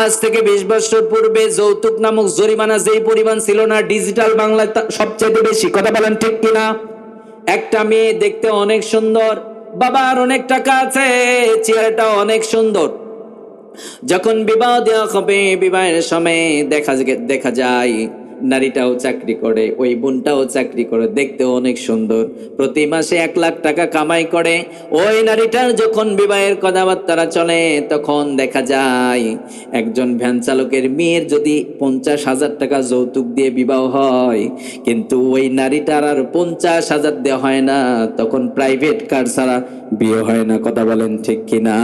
আজ থেকে বিশ বছর পূর্বে যৌতুক নামক জরিমানা যেই পরিমাণ ছিল না, ডিজিটাল বাংলা সবচেয়ে বেশি। কথা বলেন ঠিক কিনা একটা মেয়ে দেখতে অনেক সুন্দর, বাবার অনেক টাকা আছে, চেহারাটা অনেক সুন্দর। যখন বিবাহ দেওয়া হবে, বিবাহের সময় দেখা দেখা যায় নারীটাও চাকরি করে, ওই বোনটাও চাকরি করে দেখতে অনেক সুন্দর। প্রতি মাসে এক লাখ টাকা কামাই করে। ওই নারীটার যখন বিবাহের কথাবার্তারা চলে, তখন দেখা যায়, একজন ভ্যান চালকের মেয়ের যদি পঞ্চাশ হাজার টাকা যৌতুক দিয়ে বিবাহ হয়, কিন্তু ওই নারীটার আর পঞ্চাশ হাজার দেওয়া হয় না, তখন প্রাইভেট কার ছাড়া বিয়ে হয় না, কথা বলেন ঠিক কিনা?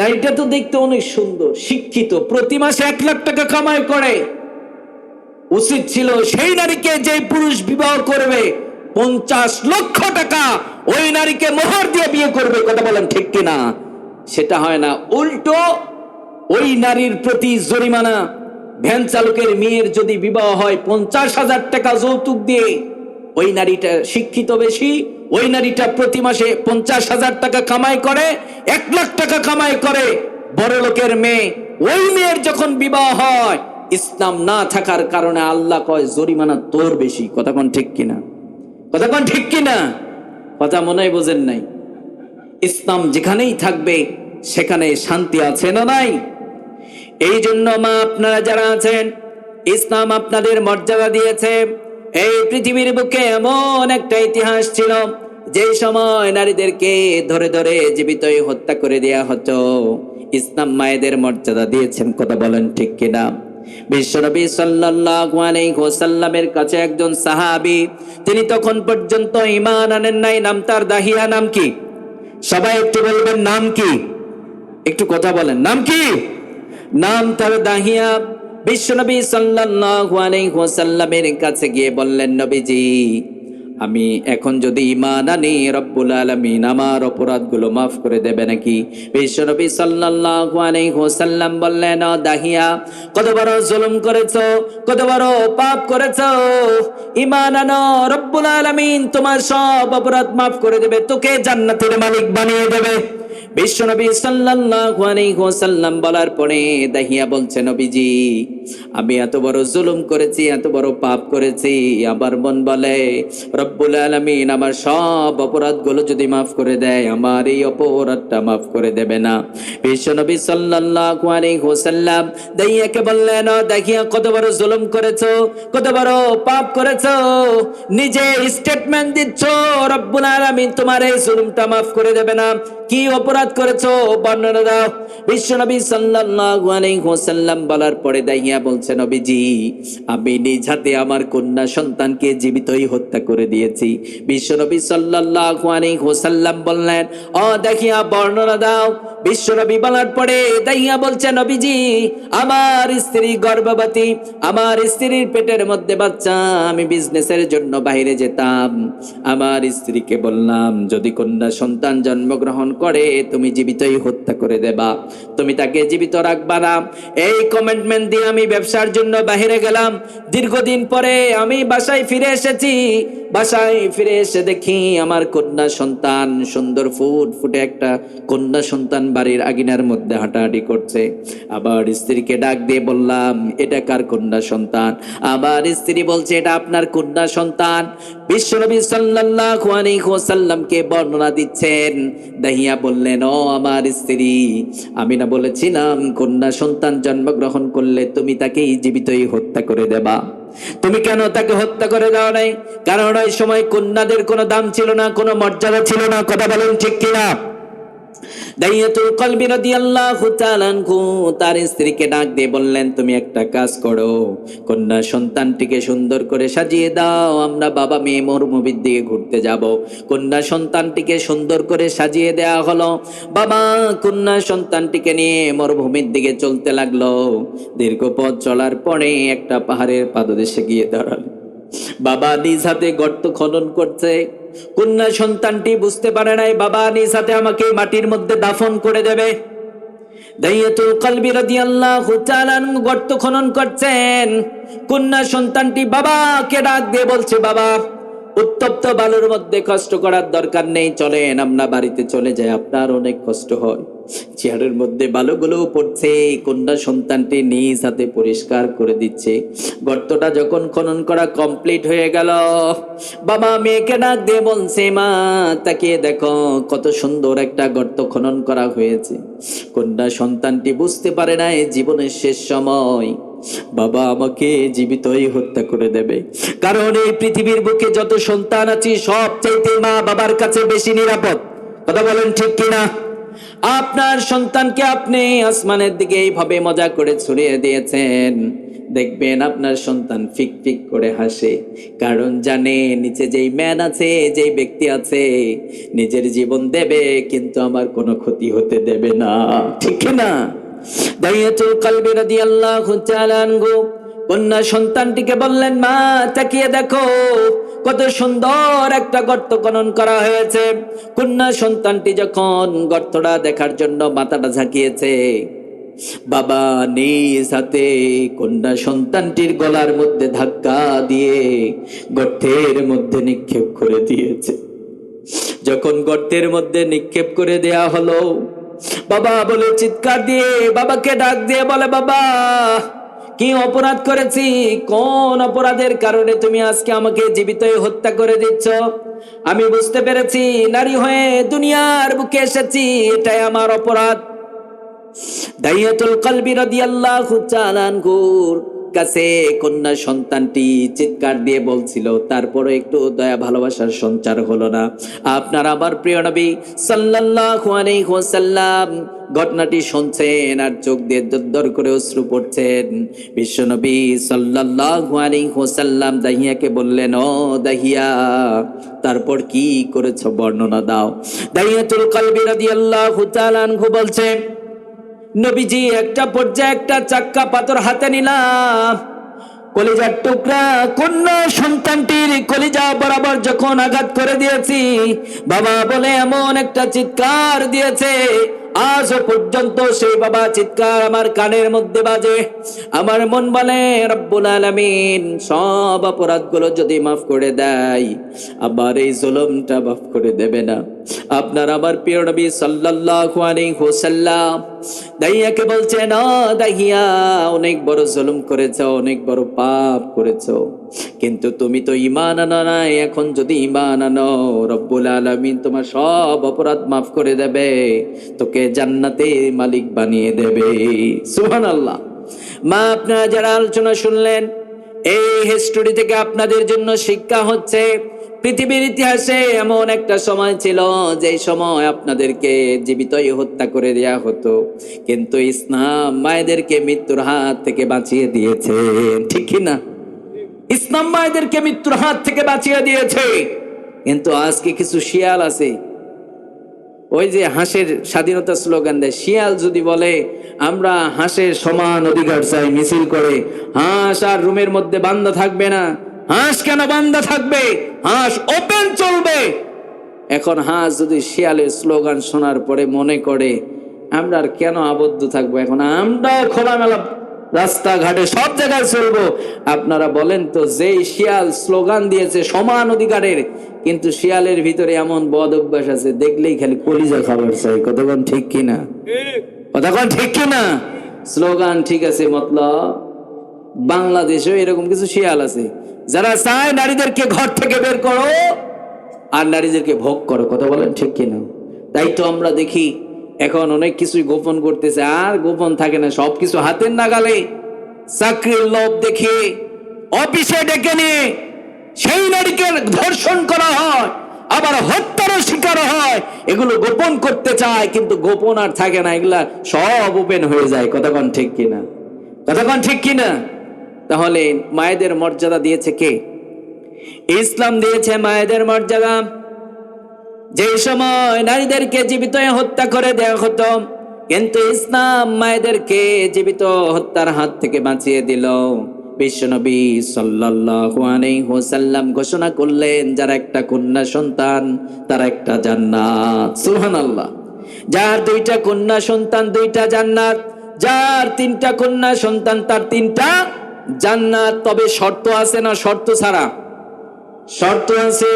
নারীটা তো দেখতে অনেক সুন্দর, শিক্ষিত, প্রতি মাসে এক লাখ টাকা কামাই করে। উচিত ছিল সেই নারীকে যে পুরুষ বিবাহ করবে, পঞ্চাশ লক্ষ টাকা ওই নারীকে মোহর দিয়ে বিয়ে করবে, কথা বলেন ঠিক কিনা? সেটা হয় না, উল্টো ওই নারীর প্রতি জরিমানা। ভ্যান চালকের মেয়ের যদি বিবাহ হয়, পঞ্চাশ হাজার টাকা যৌতুক দিয়ে, ওই নারীটা শিক্ষিত বেশি, ওই নারীটা প্রতি মাসে পঞ্চাশ হাজার টাকা কামাই করে, এক লাখ টাকা কামাই করে। বড় লোকের মেয়ে, ওই মেয়ের যখন বিবাহ হয় ইসলাম না থাকার কারণে আল্লাহ কয়, জরিমানা তোর বেশি। কথা কোন ঠিক কিনা? কথা কোন ঠিক কিনা? কথা মনে বোঝেন নাই। ইসলাম যেখানেই থাকবে, সেখানে শান্তি আছে না নাই? এই জন্য মা, আপনারা যারা আছেন, ইসলাম আপনাদের মর্যাদা দিয়েছে। এই পৃথিবীর বুকে এমন একটা ইতিহাস ছিল, যে সময় নারীদেরকে ধরে ধরে জীবিতই হত্যা করে দেয়া হতো। ইসলাম মায়েদের মর্যাদা দিয়েছেন, কথা বলেন ঠিক কিনা? বিশ্বনবী সাল্লাল্লাহু কাছে একজন সাহাবী, তিনি তখন পর্যন্ত ঈমান আনেন নাই। নাম তার দাহিয়া নাম কি? সবাই একটু বলবেন, নাম কি? একটু কথা বলেন, নাম কি? নাম তার দাহিয়া। বিশ্বনবী সাল্লাল্লাহু আলাইহি কাছে গিয়ে বললেন, নবীজি আমি এখন যদি ইমান আনি, রব্বুল আলমিন আমার অপরাধগুলো মাফ করে দেবে নাকি? বিশ্বনবী ওয়াসাল্লাম বললেন, "ও দাহিয়া কত বড় জুলুম করেছ কত বড় পাপ করেছ? ইমান আনো, রব্বুল আলমিন তোমার সব অপরাধ মাফ করে দেবে, তোকে জান্নাতের মালিক বানিয়ে দেবে। বিশ্বনবী সাল্লাল্লাহু আলাইহি ওয়াসাল্লাম বলার পরে দাহিয়া বলছে, নবীজি, আমি এত বড় জুলুম করেছি, এত বড় পাপ করেছি। আমার মন বলে, রব্বুল আলামিন, আমার সব অপরাধগুলো যদি মাফ করে দেয়, আমার এই অপরাধটা মাফ করে দেবে না। বিশ্বনবী সাল্লাল্লাহু আলাইহি ওয়াসাল্লাম দাহিয়াকে বললেন, "ও দাহিয়া, কত বড় জুলুম করেছ, কত বড় পাপ করেছ। নিজে স্টেটমেন্ট দিচ্ছ, রব্বুল আলামিন, তোমার এই জুলুমটা মাফ করে দেবে না। কি অপরাধ করেছ? বর্ণনা দাও। বিশ্বনবী সাল্লাল্লাহু আলাইহি ওয়াসাল্লাম বলার পরে দাইয়া বলছে, নবীজি, আমি নিজ হাতে আমার কন্যা সন্তানকে জীবিতই হত্যা করে দিয়েছি। বিশ্বনবী সাল্লাল্লাহু আলাইহি ওয়াসাল্লাম বললেন, ও দেখিয়া বর্ণনা দাও। বিশ্বনবী বলার পরে দাইয়া বলছে, নবীজি, আমার স্ত্রী গর্ভবতী, আমার স্ত্রীর পেটের মধ্যে বাচ্চা, আমি বিজনেসের জন্য বাইরে যেতাম। আমার স্ত্রীকে বললাম, যদি কন্যা সন্তান জন্মগ্রহণ করে, তুমি জীবিতই হত্যা করে দেবা। তুমি তাকে জীবিত রাখবা না। এই কমেন্টমেন্ট দিয়ে আমি ব্যবসার জন্য বাইরে গেলাম। দীর্ঘদিন পরে আমি বাসায় ফিরে এসেছি। বাসায় ফিরে এসে দেখি আমার কন্যা সন্তান, সুন্দর ফুট ফুটে একটা কন্যা সন্তান বাড়ির আগিনার মধ্যে হাঁটাহাঁটি করছে। আবার স্ত্রীকে ডাক দিয়ে বললাম, এটা কার কন্যা সন্তান? আবার স্ত্রী বলছে, এটা আপনার কন্যা সন্তান। বিশ্বনবী সাল্লাল্লাহু বর্ণনা দিচ্ছেন। দাহিয়া বললেন, ও আমার স্ত্রী, আমি না বলেছিলাম কন্যা সন্তান জন্মগ্রহণ করলে তুমি তাকেই জীবিতই হত্যা করে দেবা। তুমি কেন তাকে হত্যা করে দাও নাই? কারণ ওই সময় কন্যাদের কোনো দাম ছিল না, কোনো মর্যাদা ছিল না, কথা বলেন ঠিক কিনা? দাইয়াতুল কলবি রাদিয়াল্লাহু তাআলা আনহু, তার স্ত্রীকে ডাক দিয়ে বললেন, তুমি একটা কাজ করো, কন্যা সন্তানটিকে সুন্দর করে সাজিয়ে দাও, আমরা বাবা মেয়ে মরুভূমির দিকে ঘুরতে যাব। কন্যা সন্তানটিকে সুন্দর করে সাজিয়ে দেয়া হলো। বাবা, কন্যা সন্তানটিকে নিয়ে মরুভূমির দিকে চলতে লাগল। দীর্ঘ পথ চলার পরে একটা পাহাড়ের পাদদেশে গিয়ে দাঁড়াল। বাবা নিজ হাতে গর্ত খনন করছে। কন্যা সন্তানটি বুঝতে পারে নাই, বাবা নিজ হাতে আমাকে মাটির মধ্যে দাফন করে দেবে। গর্ত খনন করছেন। কন্যা সন্তানটি বাবাকে ডাক দিয়ে বলছে, বাবা উত্তপ্ত বালুর মধ্যে কষ্ট করার দরকার নেই, চলেন, আমরা বাড়িতে চলে যাই, আপনার অনেক কষ্ট হয়। চেয়ারের মধ্যে বালুগুলো পড়ছে, কন্যা সন্তানটি নিজ হাতে পরিষ্কার করে দিচ্ছে। গর্তটা যখন খনন করা কমপ্লিট হয়ে গেল, বাবা মেয়েকে ডাক দিয়ে বলছে, মা, তাকিয়ে দেখো, কত সুন্দর একটা গর্ত খনন করা হয়েছে। কন্যা সন্তানটি বুঝতে পারে না জীবনের শেষ সময়। বাবা আমাকে জীবিতই হত্যা করে দেবে। কারণ এই পৃথিবীর বুকে যত সন্তান আছে সব চাইতে মা বাবার কাছে বেশি নিরাপদ। কথা বলেন ঠিক কিনা? আপনার সন্তানকে আপনি আসমানের দিকে এইভাবে মজা করে ছড়িয়ে দিয়েছেন। দেখবেন আপনার সন্তান ফিক ফিক করে হাসে। কারণ জানে নিচে যেই ম্যান আছে, যেই ব্যক্তি আছে, নিজের জীবন দেবে, কিন্তু আমার কোনো ক্ষতি হতে দেবে না। ঠিক না দাইয়াতুল কলবি রাদিয়াল্লাহু তাআলা আনহু। কন্যা সন্তানটিকে বললেন, মা, তাকিয়ে দেখো, কত সুন্দর একটা গর্ত খনন করা হয়েছে। কন্যা সন্তানটি যখন গর্তটা দেখার জন্য মাথাটা ঝাঁকিয়েছে, বাবা, নিজ হাতে কন্যা সন্তানটির গলার মধ্যে ধাক্কা দিয়ে গর্তের মধ্যে নিক্ষেপ করে দিয়েছে। যখন গর্তের মধ্যে নিক্ষেপ করে দেয়া হলো বাবা বলে চিৎকার দিয়ে, বাবাকে ডাক দিয়ে বলে, বাবা, কি অপরাধ করেছি? কোন অপরাধের কারণে তুমি আজকে আমাকে জীবিত হত্যা করে দিচ্ছ? আমি বুঝতে পেরেছি, নারী হয়ে দুনিয়ার বুকে এসেছি, এটাই আমার অপরাধ। দাইয়াতুল কলবি রাদিয়াল্লাহু তাআলা আনহুর কাছে কন্যা সন্তানটি চিৎকার দিয়ে বলছিল তারপরে একটু দয়া ভালোবাসার সঞ্চার হলো না। আপনার আবার প্রিয় নবী সাল্লাল্লাহু আলাইহি ওয়াসাল্লাম ঘটনাটি শুনছেন আর চোখ দিয়ে দর করে অশ্রু পড়ছেন। বিশ্বনবী সাল্লাল্লাহু আলাইহি ওয়াসাল্লাম দাহিয়াকে বললেন, ও দাহিয়া, তারপর কি করেছ বর্ণনা দাও? দাহিয়াতুল কলবি রাদিয়াল্লাহু তাআলা আনহু বলছে নবীজি একটা পর্যায়ে একটা চাক্কা পাথর হাতে নিলাম। কলিজার টুকরা কন্যা সন্তানটির কলিজা বরাবর যখন আঘাত করে দিয়েছি, বাবা বলে এমন একটা চিৎকার দিয়েছে আজও পর্যন্ত সেই বাবা চিৎকার আমার কানের মধ্যে বাজে। আমার মন বলে, রব্বুল আলামিন, সব অপরাধগুলো যদি মাফ করে দেয়, আবার এই জুলুমটা মাফ করে দেবে না। আপনার আবার প্রিয় নবী সাল্লাল্লাহু আলাইহি ওয়াসাল্লাম, দাইয়াকে বলছে, না দাহিয়া অনেক বড় জুলুম করেছ, অনেক বড় পাপ করেছ, কিন্তু তুমি তো ইমান আনো নাই, এখন যদি ইমান আনো, রব্বুল আলামিন তোমার সব অপরাধ মাফ করে দেবে, তোকে জান্নাতে মালিক বানিয়ে দেবে। সুবহানাল্লাহ। মা, আপনারা যারা আলোচনা শুনলেন, এই হিস্টোরি থেকে আপনাদের জন্য শিক্ষা হচ্ছে পৃথিবীর ইতিহাসে এমন একটা সময় ছিল যে সময় আপনাদেরকে জীবিতই হত্যা করে দেয়া হতো। কিন্তু ইসলাম মায়েদেরকে মৃত্যুর হাত থেকে বাঁচিয়ে দিয়েছে। ঠিক না? ইসলাম মায়েদেরকে মৃত্যুর হাত থেকে বাঁচিয়ে দিয়েছে। কিন্তু আজকে কিছু শিয়াল আছে? ওই যে হাঁসের স্বাধীনতা স্লোগান দেয়, শিয়াল যদি বলে, আমরা হাঁসের সমান অধিকার চাই, মিছিল করে, হাঁস আর রুমের মধ্যে বান্ধা থাকবে না। হাঁস কেন বান্ধা থাকবে? হাঁস ওপেন চলবে। এখন হাঁস যদি শিয়ালের স্লোগান শোনার পরে মনে করে আমরা আর কেন আবদ্ধ থাকব? এখন আমরাও খোলামেলা রাস্তাঘাটে সব জায়গায় চলবো। আপনারা বলেন তো যেই শিয়াল স্লোগান দিয়েছে সমান অধিকারের কিন্তু শিয়ালের ভিতরে এমন বদ অভ্যাস আছে দেখলেই খালি কলিজা খাবার চাই। কতক্ষণ ঠিক কিনা? কতক্ষণ ঠিক কিনা? স্লোগান ঠিক আছে মতলব? বাংলাদেশেও এরকম কিছু শিয়াল আছে। যারা চায় নারীদেরকে ঘর থেকে বের করো, আর নারীদেরকে ভোগ করো। কথা বলেন ঠিক কিনা? তাই তো আমরা দেখি এখন অনেক কিছুই গোপন করতেছে, আর গোপন থাকে না সব কিছু হাতের নাগালে। চাকরির লোভ দেখে, অফিসে ডেকে নিয়ে সেই নারীকে ধর্ষণ করা হয়, আবার হত্যারও শিকার হয়। এগুলো গোপন করতে চায়, কিন্তু গোপন আর থাকে না, এগুলা সব ওপেন হয়ে যায়। কতক্ষণ ঠিক কিনা? কতক্ষণ ঠিক কিনা? তাহলে মায়েদের মর্যাদা দিয়েছে কে? ইসলাম দিয়েছে মায়েদের মর্যাদা। যে সময় নারীদেরকে জীবিত হত্যা করে দেওয়া হতো, কিন্তু ইসলাম মায়েদেরকে জীবিত হত্যার হাত থেকে বাঁচিয়ে দিল। বিশ্বনবী আলাইহি ঘোষণা করলেন, যারা একটা কন্যা সন্তান, তার একটা জান্নাত। সুবহানাল্লাহ। যার দুইটা কন্যা সন্তান, দুইটা জান্নাত। যার তিনটা কন্যা সন্তান, তার তিনটা জান্নাত, তবে শর্ত আছে না শর্ত ছাড়া? শর্ত আছে,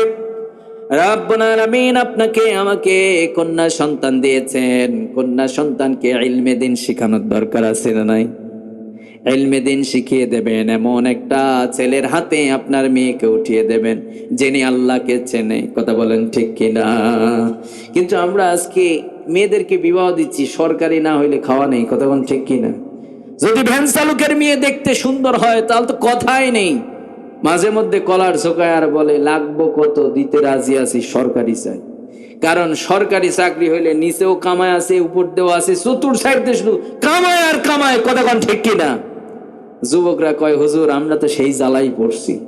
রাব্বুল আলামিন আপনাকে আমাকে কন্যা সন্তান দিয়েছেন। কন্যা সন্তানকে ইলমে দিন শেখানোর দরকার আছে না নাই? ইলমে দিন শিখিয়ে দেবেন। এমন একটা ছেলের হাতে আপনার মেয়েকে উঠিয়ে দেবেন, যিনি আল্লাহকে চেনে। কথা বলেন ঠিক কিনা? কিন্তু আমরা আজকে মেয়েদেরকে বিবাহ দিচ্ছি, সরকারি না হইলে খাওয়া নেই। কথা বলেন ঠিক কিনা? যদি ভ্যান চালকের মেয়ে দেখতে সুন্দর হয়, তাহলে তো কথাই নেই। মাঝে মধ্যে কলার চোখায় আর বলে, লাগবো কত? দিতে রাজি আছি, সরকারি চাই। কারণ সরকারি চাকরি হইলে নিচেও কামায় আছে উপর দেওয়া আছে চতুর সাইড শুধু কামায় আর কামায় কন ঠিক কিনা? যুবকরা কয়, হুজুর, আমরা তো সেই জ্বালাই পড়ছি।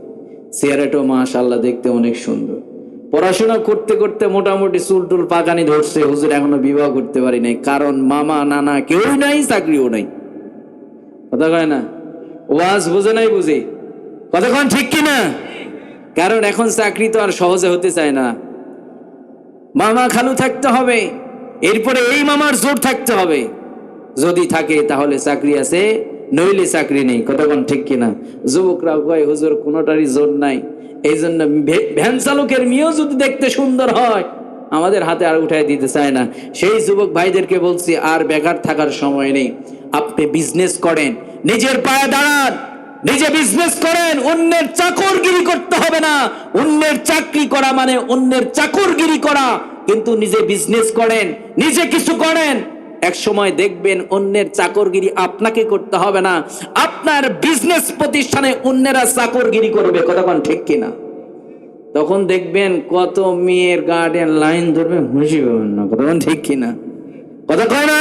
চেহারাটাও মাশাল্লাহ দেখতে অনেক সুন্দর। পড়াশোনা করতে করতে মোটামুটি চুল টুল পাকানি ধরছে। হুজুর, এখনও বিবাহ করতে পারি নাই। কারণ মামা, নানা কেউ নাই, চাকরিও নাই। কথা কয় না? ওয়াজ বুঝে নাই বুঝি? কতক্ষণ ঠিক কিনা? কারণ এখন চাকরি তো আর সহজে হতে চায় না। মামা খালু থাকতে হবে, এরপরে এই মামার জোর থাকতে হবে। যদি থাকে তাহলে চাকরি আছে, নইলে চাকরি নেই। কতক্ষণ ঠিক কিনা? যুবকরা কয়, হুজুর, কোনোটারই জোর নাই। এই জন্য ভ্যান চালকের মেয়েও যদি দেখতে সুন্দর হয় আমাদের হাতে আর উঠাই দিতে চায় না। সেই যুবক ভাইদেরকে বলছি, আর বেকার থাকার সময় নেই। আপনি বিজনেস করেন, নিজের পায়ে দাঁড়ান, নিজে বিজনেস করেন, অন্যের চাকরগিরি করতে হবে না। অন্যের চাকরি করা মানে অন্যের চাকরগিরি করা। কিন্তু নিজে বিজনেস করেন, নিজে কিছু করেন। এক সময় দেখবেন অন্যের চাকরগিরি আপনাকে করতে হবে না। আপনার বিজনেস প্রতিষ্ঠানে অন্যেরা চাকরগিরি করবে কতক্ষণ ঠিক কিনা? তখন দেখবেন কত মেয়ের গার্ডেন লাইন ধরবে হবেন না কথা ঠিক কিনা? কথা কয় না?